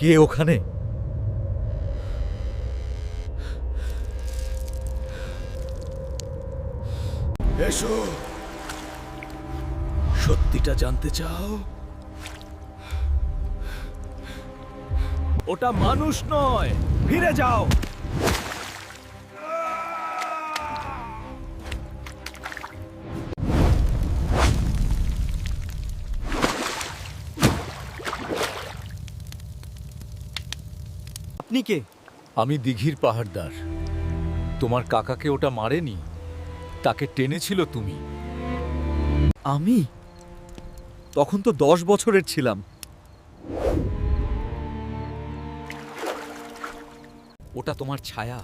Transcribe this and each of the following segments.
কে ওখানে? এসো। সত্যিটা জানতে চাও? ওটা মানুষ নয়। ফিরে যাও। আপনি কে? আমি দিঘির পাহাড়দার। তোমার কাকাকে ওটা মারেনি? তাকে টেনেছিল তুমি। আমি? তখন তো দশ বছরের ছিলাম। ওটা তোমার ছায়া।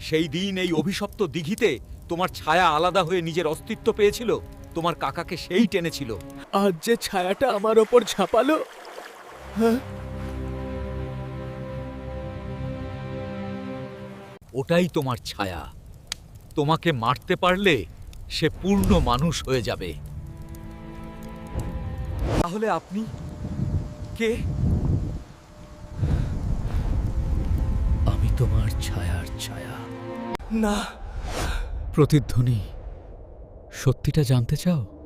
সেই দিন এই অভিশপ্ত দিঘিতে তোমার ছায়া আলাদা হয়ে নিজের অস্তিত্ব পেয়েছিল। তোমার কাকাকে সেই টেনেছিল। আর যে ছায়াটা আমার ওপর ঝাঁপালো ওটাই তোমার ছায়া। তোমাকে মারতে পারলে সে পূর্ণ মানুষ হয়ে যাবে। তাহলে আপনি কে? আমি তোমার ছায়ার ছায়া। না। প্রতিধ্বনি সত্যিটা জানতে চাও?